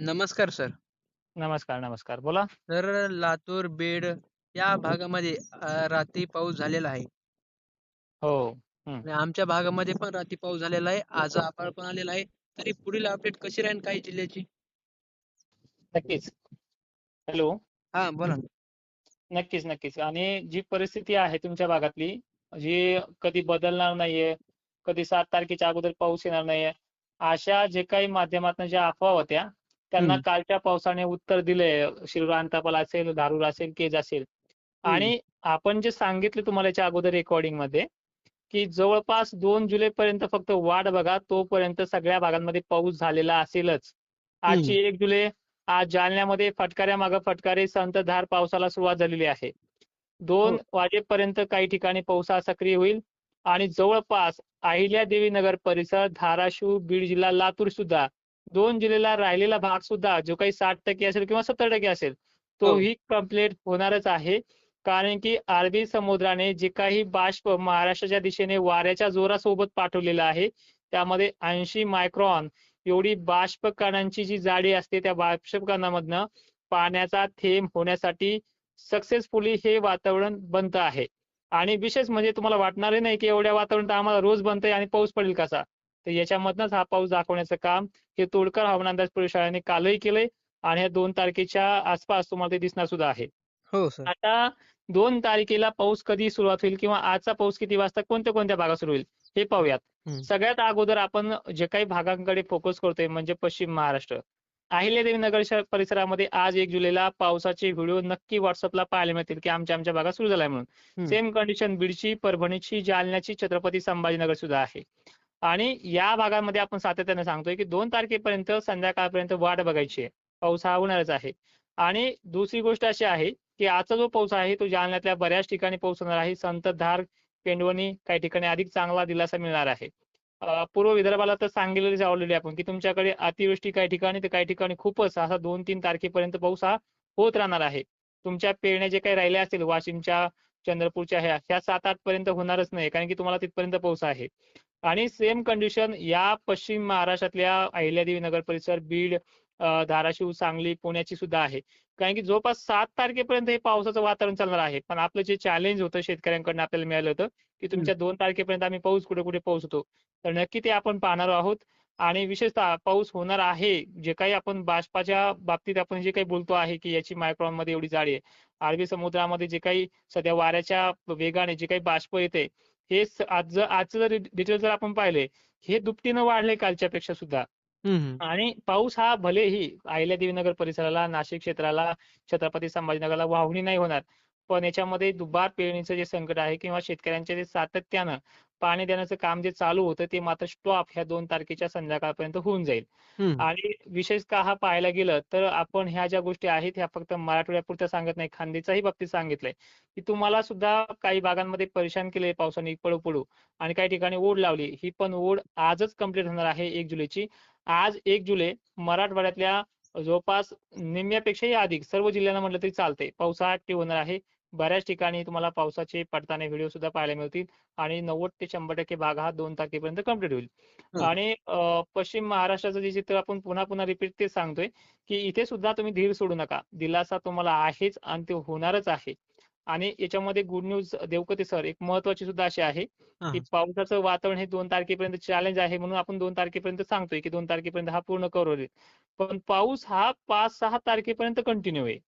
नमस्कार सर. नमस्कार, नमस्कार. बोला. तर लातूर, बीड या भागामध्ये अ, रात्री पाऊस झालेला आहे. हो. आणि आमच्या भागामध्ये पण रात्री पाऊस झालेला आहे. आज आभाळ पण आलेला आहे. तरी पुढील अपडेट कशी राहील काही जिल्ह्याची? नक्कीच. हॅलो. हां, बोला ना. नक्कीच, नक्कीच. आणि जी परिस्थिती आहे तुमच्या भागातली, जी कधी बदलणार नाहीये, कधी 7 तारखेच्या अगोदर पाऊस येणार नाहीये, अशा जे काही माध्यमातून ज्या अफवा होत्या, त्यांना. कालच्या पावसाने उत्तर दिलंय. शिरूर अंतापाल असेल, धारूर असेल, केज असेल. आणि आपण जे सांगितलं तुम्हाला याच्या अगोदर रेकॉर्डिंगमध्ये, की जवळपास 2 जुलैपर्यंत फक्त वाट बघा. तोपर्यंत सगळ्या भागांमध्ये पाऊस झालेला असेलच. आजची. 1 जुलै, आज जालन्यामध्ये फटकाऱ्यामागे फटकारे, संततधार पावसाला सुरुवात झालेली आहे. 2 हो. वाजेपर्यंत काही ठिकाणी पाऊस हा सक्रिय होईल आणि जवळपास अहिल्यादेवी नगर परिसर, धाराशिव, बीड जिल्हा, लातूर सुद्धा 2 जुलैला राहिलेला भाग सुद्धा जो काही 60% असेल किंवा 70% असेल, हो. तोही कंप्लीट होणारच आहे. कारण की अरबी समुद्राने जे काही बाष्प महाराष्ट्राच्या दिशेने वाऱ्याच्या जोरासोबत पाठवलेलं आहे, त्यामध्ये 80 मायक्रॉन एवढी बाष्प कणांची जी जाडी असते, त्या बाष्प कणामधनं पाण्याचा थेंब होण्यासाठी सक्सेसफुली हे वातावरण बनतं आहे. आणि विशेष म्हणजे तुम्हाला वाटणारही नाही, की एवढ्या वातावरणात आम्हाला रोज बनतंय आणि पाऊस पडेल कसा? तर याच्यामधनंच हा पाऊस दाखवण्याचं काम हे तोडकर हवामान अंदाज प्रयोगशाळेने कालही केलंय आणि ह्या 2 तारखेच्या आसपास तुम्हाला ते दिसणार सुद्धा आहे. हो सर. आता 2 तारखेला पाऊस कधी सुरुवात होईल किंवा आजचा पाऊस किती वाजता कोणत्या-कोणत्या भागात सुरू होईल, हे पाहूयात. सगळ्यात अगोदर आपण जे काही भागांकडे फोकस करतोय म्हणजे पश्चिम महाराष्ट्र. अहिल्यादेवी नगर शहर परिसरामध्ये आज 1 जुलैला पावसाचे व्हिडिओ नक्की WhatsAppला पाहायला मिळतील, की आमच्या-आमच्या भागात सुरू झालाय म्हणून. सेम कंडिशन बीडची, परभणीची, जालन्याची, छत्रपती संभाजीनगर सुद्धा आहे. आणि या भागामध्ये आपण सातत्याने सांगतोय, की दोन तारखेपर्यंत संध्याकाळपर्यंत वाट बघायची आहे. पाऊस हा होणारच आहे. आणि दुसरी गोष्ट अशी आहे, की आजचा जो पाऊस आहे तो जालन्यातल्या बऱ्याच ठिकाणी पाऊस होणार आहे. संततधार, पेंडवणी काही ठिकाणी अधिक चांगला दिलासा मिळणार आहे. पूर्व विदर्भाला तर सांगितलेली आवडलेली आपण, की तुमच्याकडे अतिवृष्टी काही ठिकाणी तर काही ठिकाणी खूपच असा 2-3 तारखेपर्यंत पाऊस हा होत राहणार आहे. तुमच्या पेरण्या जे काही राहिल्या असतील वाशिमच्या, चंद्रपूरच्या ह्या, ह्या 7-8 पर्यंत होणारच नाही. कारण की तुम्हाला तिथपर्यंत पाऊस आहे. आणि सेम कंडिशन या पश्चिम महाराष्ट्रातल्या अहिल्यादेवी नगर परिसर, बीड, धाराशिव, सांगली, पुण्याची सुद्धा आहे. कारण की जवळपास 7 तारखेपर्यंत हे पावसाचं वातावरण चालणार आहे. पण आपलं जे चॅलेंज होतं शेतकऱ्यांकडून आपल्याला मिळालं होतं, की. तुमच्या 2 तारखेपर्यंत आम्ही पाऊस कुठे-कुठे पोहोचतो. तर नक्की ते आपण पाहणार आहोत. आणि विशेषतः पाऊस होणार आहे. जे काही आपण बाष्पाच्या बाबतीत आपण जे काही बोलतो आहे, की याची मायक्रॉनमध्ये एवढी जाडी आहे. अरबी समुद्रामध्ये जे काही सध्या वाऱ्याच्या वेगाने जे काही बाष्प येते, हे आज जर आजचं जर डिटेल जर आपण पाहिले, हे दुपटीनं वाढलंय कालच्यापेक्षा सुद्धा. हं, हं. आणि पाऊस हा भलेही अहिल्यादेवी नगर परिसराला, नाशिक क्षेत्राला, छत्रपती संभाजीनगरला वाहुणी नाही होणार. पण याच्यामध्ये दुबार पेरणीचं जे संकट आहे किंवा शेतकऱ्यांचे जे सातत्यानं पाणी देण्याचं काम जे चालू होतं, ते मात्र स्टॉप ह्या 2 तारखेच्या संध्याकाळपर्यंत होऊन जाईल. आणि विशेषतः पाहायला गेलं तर आपण ह्या ज्या गोष्टी आहेत, ह्या फक्त मराठवाड्यापुरत्या सांगत नाही, खान्देच्याही बाबतीत सांगितलंय, की तुम्हाला सुद्धा काही भागांमध्ये परेशान केलंय पावसाने पडू-पडू आणि काही ठिकाणी ओढ लावली. ही पण ओढ आजच कंप्लीट होणार आहे 1 जुलैची. आज 1 जुलै मराठवाड्यातल्या जवळपास निम्म्यापेक्षाही अधिक सर्व जिल्ह्यांना म्हटलं तरी हा ॲक्टिव्ह होणार आहे. बऱ्याच ठिकाणी तुम्हाला पावसाचे पडताना व्हिडिओ सुद्धा पाहायला मिळतील आणि 90% ते 100% भाग हा 2 तारखेपर्यंत कंप्लीट होईल. आणि पश्चिम महाराष्ट्राचं जे चित्र आपण पुन्हा-पुन्हा रिपीट तेच सांगतोय, की इथे सुद्धा तुम्ही धीर सोडू नका. दिलासा तुम्हाला आहेच आणि ते होणारच आहे. आणि याच्यामध्ये गुड न्यूज देवकते सर एक महत्त्वाची सुद्धा अशी आहे, की. पावसाचं वातावरण हे 2 तारखेपर्यंत चॅलेंज आहे म्हणून आपण 2 तारखेपर्यंत सांगतोय, की 2 तारखेपर्यंत हा पूर्ण कव्हर होईल. पण पाऊस हा 5-6 तारखेपर्यंत कंटिन्यू आहे.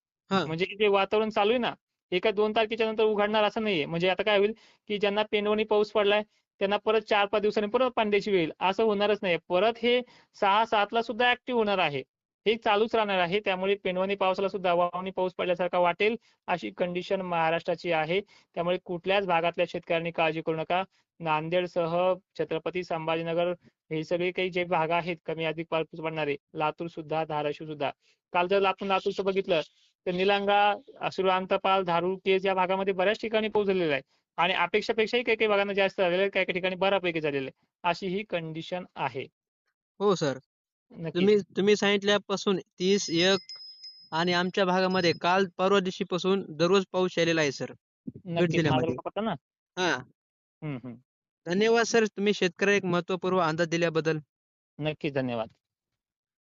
म्हणजे जे वातावरण चालू आहे ना, एका दोन तारखेच्या नंतर उघडणार असं नाहीये. म्हणजे आता काय होईल, की ज्यांना पेंडवणी पाऊस पडलाय, त्यांना परत 4-5 दिवसांनी परत पाण्याची वेळ असं होणारच नाही. परत हे 6-7 ला सुद्धा ऍक्टिव्ह होणार आहे. हे चालूच राहणार आहे. त्यामुळे पेंडवणी पावसाला सुद्धा वावणी पाऊस पडल्यासारखा वाटेल, अशी कंडिशन महाराष्ट्राची आहे. त्यामुळे कुठल्याच भागातल्या शेतकऱ्यांनी काळजी करू नका. नांदेडसह छत्रपती संभाजीनगर हे सगळे काही जे भाग आहेत कमी अधिक पाऊस पडणारे, लातूर सुद्धा, धाराशिव सुद्धा. काल जर आपण लातूरचं बघितलं, तर निलंगा, शिरूर अंतपाल, धारूर, केज या भागामध्ये बऱ्याच ठिकाणी पाऊस झालेला आहे. आणि अपेक्षापेक्षाही काही-काही भागांना जास्त झालेलं आहे, काही-काही ठिकाणी बऱ्यापैकी झालेलं आहे. अशी ही कंडिशन आहे. हो सर. तुम्ही तुम्ही सांगितल्यापासून 30, 1 आणि आमच्या भागामध्ये काल परवा दिवशीपासून दररोज पाऊस यायलेला आहे सर. ना? हां. धन्यवाद सर. तुम्ही शेतकऱ्याला एक महत्त्वपूर्ण अंदाज दिल्याबद्दल. नक्कीच. धन्यवाद.